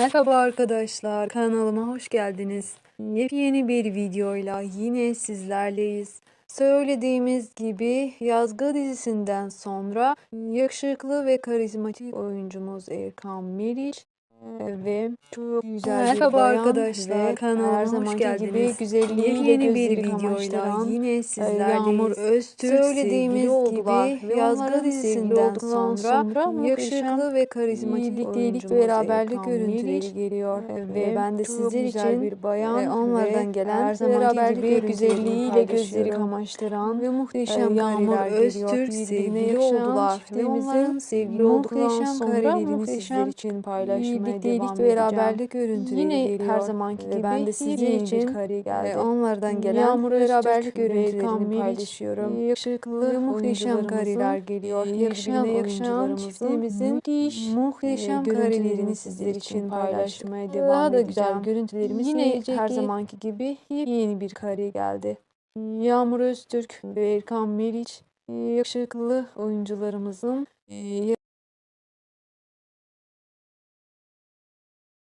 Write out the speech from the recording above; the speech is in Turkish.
Merhaba arkadaşlar, kanalıma hoş geldiniz. Yepyeni bir videoyla yine sizlerleyiz. Söylediğimiz gibi Yazgı dizisinden sonra yakışıklı ve karizmatik oyuncumuz Erkan Meriç ve çok güzel Merhaba bir arkadaşlar, kanalıma her geldiniz. gibi güzelliğiyle Yepyeni bir bir videoyla yine Yağmur sizlerleyiz. Öztürk Söylediğimiz gibi Yazgı dizisinden sonra sonra yakışıklı ve karizmatik birliktelik, beraberlik görüntüleri geliyor ve ben de sizler için bir bayan ve onlardan gelen her beraberlik gibi güzelliğiyle gözleri kamaştıran ve muhteşem Yağmur Öztürk Sevgili oldular ve onların sevgili olduktan sonra muhteşem sizler için paylaşmaya birliktelik ve beraberlik görüntüleri Yine geliyor. her zamanki gibi ben de bir için ve onlardan gelen Yağmur beraberlik görüntülerini paylaşıyorum. yakışıklı ve muhteşem kareler geliyor. yakışan Birbirine yakışan çiftimizin müthiş muhteşem e, karelerini sizler için paylaşmaya Daha devam da edeceğim. güzel görüntülerimiz Yine her ki zamanki gibi yeni bir kare geldi. Yağmur Öztürk ve Erkan Meriç e, yakışıklı oyuncularımızın e,